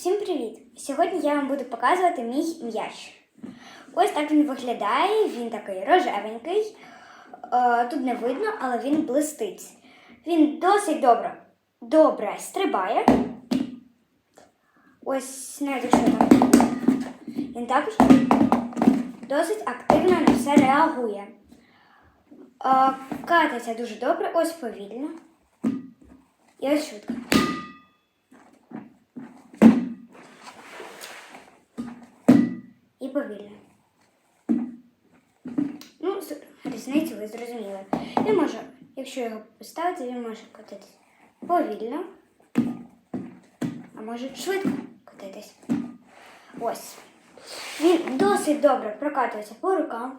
Всім привіт! Сьогодні я вам буду показувати мій м'яч. Ось так він виглядає. Він такий рожевенький. Е, Тут не видно, але він блистить. Він досить добре, добре стрибає. Ось навіть якщо там. Він також досить активно на все реагує. Е, Катиться дуже добре, ось повільно. І ось швидко. І повільно. Ну, різницю ви зрозуміли. Він може, якщо його поставити, він може котитись повільно, а може швидко котитись. Ось. Він досить добре прокатується по рукам.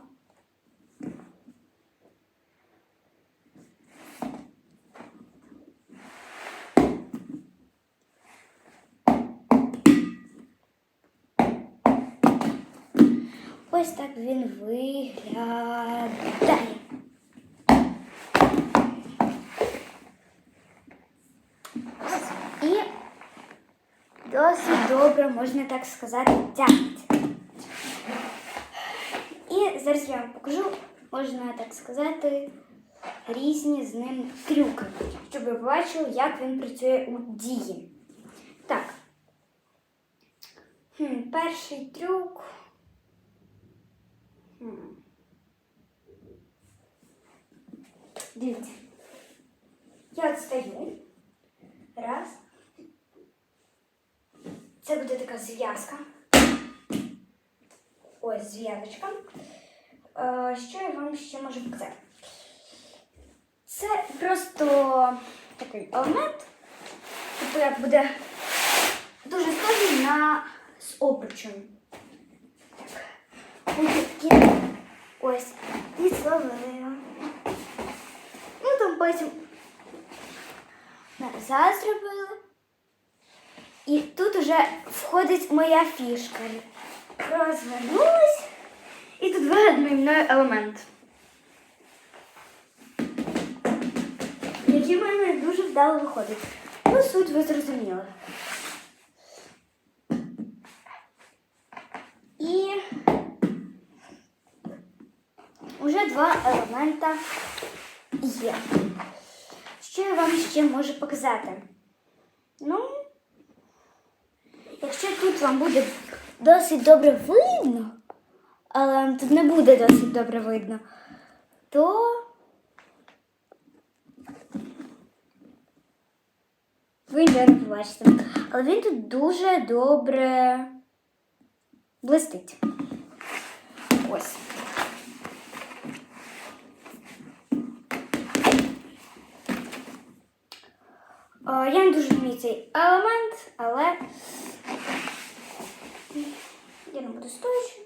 Ось так він виглядає. І досить добре, можна так сказати, тягнеться. І зараз я вам покажу, можна так сказати, різні з ним трюки, щоб ви побачили, як він працює у дії. Так. Хм, перший трюк. Хм. Дивіться. Я отстаю. Раз. Це буде така зв'язка. Ось зв'язочка. Е, Що я вам ще можу показати? Це просто такий елемент, тобто як буде дуже схожий на з обручем. Так. Ось такі ось відсловили. Ну там потім назад зробили. І тут уже входить моя фішка. Розвернулась. І тут вигаданий мною елемент. Який в мене дуже вдало виходить. Ну, суть ви зрозуміли. І вже два елемента є. Що я вам ще можу показати? Ну, якщо тут вам буде досить добре видно, але тут не буде досить добре видно, то ви нічого не побачите. Але він тут дуже добре блистить. Ось. Я не дуже вмію цей елемент, але я не буду стоячи.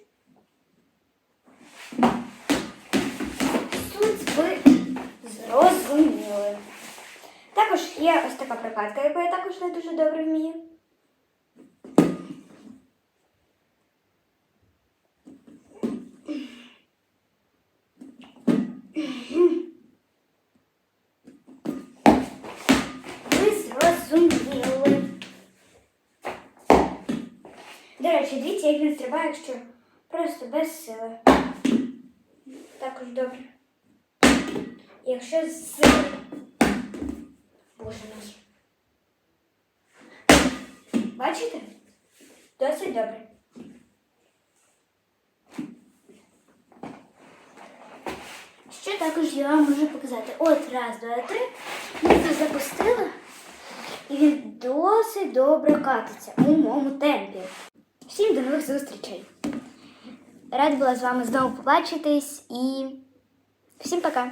Тут ви зрозуміли. Також є ось така прокладка, яку я також не дуже добре вмію. Ви зрозуміли. До речі, дивіться, як він стрибає, якщо просто без сили. Також добре. Якщо з сили. Боже мій. Бачите? Досить добре. Що також я вам можу показати? От раз, два, три. Ми це запустили. І він досить добре катиться у моєму темпі. Всім до нових зустрічей. Рада була з вами знову побачитись і всім пока!